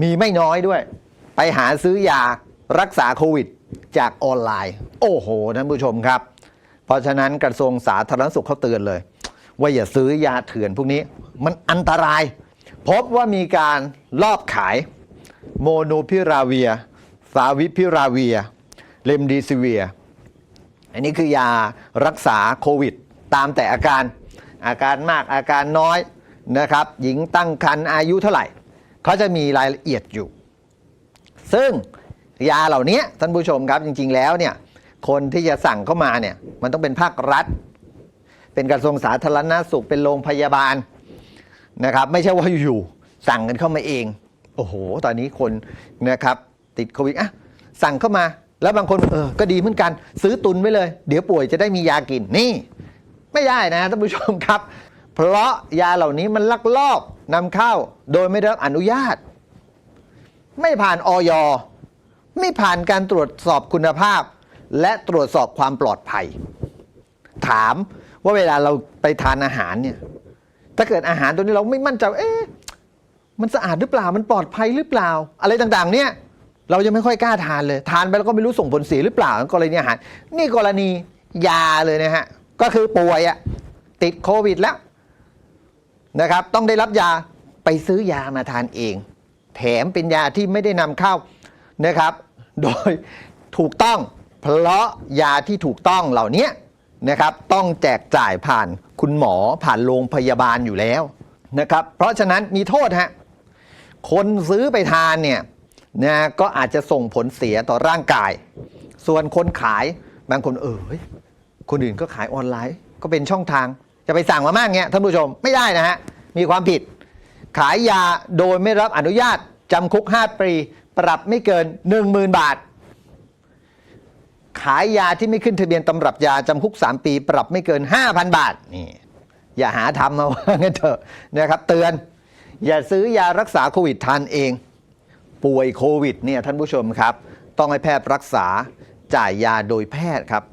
มีไม่น้อยด้วย ไปหาซื้อยารักษาโควิด จากออนไลน์ โอ้โหท่านผู้ชมครับ เพราะฉะนั้นกระทรวงสาธารณสุขเขาเตือนเลย ว่าอย่าซื้อยาเถื่อนพวกนี้มันอันตราย พบว่ามีการลอบขายโมโนพิราเวียฟาวิพิราเวีย เลมดีซิเวีย อันนี้คือยารักษาโควิด ตามแต่อาการอาการมากอาการน้อยนะครับ หญิงตั้งครรภ์อายุเท่าไหร่ เขาจะมีรายละเอียดอยู่ ซึ่งยาเหล่านี้ท่านผู้ชมครับจริง ๆ แล้วเนี่ยคนที่จะสั่งเข้ามาเนี่ยมันต้องเป็นภาครัฐ เป็นกระทรวงสาธารณสุขเป็นโรงพยาบาลนะครับไม่ใช่ว่าอยู่ๆสั่งกันเข้ามาเอง โอ้โห ตอนนี้คนนะครับติดโควิดอะสั่งเข้ามาแล้วบางคนเออก็ดีเหมือนกัน ซื้อตุนไว้เลย เดี๋ยวป่วยจะได้มียากินนี่ ไม่ได้นะท่านผู้ชมครับ เพราะยาเหล่านี้มันลักลอบ นำเข้าโดยไม่ได้รับอนุญาต ไม่ผ่านออยไม่ผ่านการตรวจสอบคุณภาพ และตรวจสอบความปลอดภัย ถามว่าเวลาเราไปทานอาหารเนี่ยถ้าเกิดอาหารตัวนี้เราไม่มั่นใจเอ๊ะมันสะอาดหรือเปล่ามันปลอดภัยหรือเปล่า อะไรต่างๆ เนี่ย เรายังไม่ค่อยกล้าทานเลย ทานไปแล้วก็ไม่รู้ส่งผลเสียหรือเปล่ากรณีอาหาร นี่กรณียาเลยนะฮะก็คือป่วยอะติดโควิดแล้ว นะครับ ต้องได้รับยาไปซื้อยามาทานเอง แถมเป็นยาที่ไม่ได้นำเข้านะครับ โดยถูกต้อง เพราะยาที่ถูกต้องเหล่านี้นะครับ ต้องแจกจ่ายผ่านคุณหมอผ่านโรงพยาบาลอยู่แล้วนะครับ เพราะฉะนั้นมีโทษฮะคนซื้อไปทานเนี่ยนะก็อาจจะส่งผลเสียต่อร่างกาย ส่วนคนขายบางคนเออคนอื่นก็ขายออนไลน์ ก็เป็นช่องทาง จะไปสั่งมามากเงี้ยท่านผู้ชมไม่ได้นะฮะมีความผิด ขายยาโดยไม่รับอนุญาตจำคุก 5 ปี ปรับไม่เกิน 10,000 บาท ขายยาที่ไม่ขึ้นทะเบียนตำรับยาจำคุก 3 ปี ปรับไม่เกิน 5,000 บาทนี่อย่าหาทำมาว่างั้นเถอะนะครับ เตือน อย่าซื้อยารักษาโควิดทานเอง ป่วยโควิดเนี่ยท่านผู้ชมครับ ต้องให้แพทย์รักษาจ่ายยาโดยแพทย์ครับ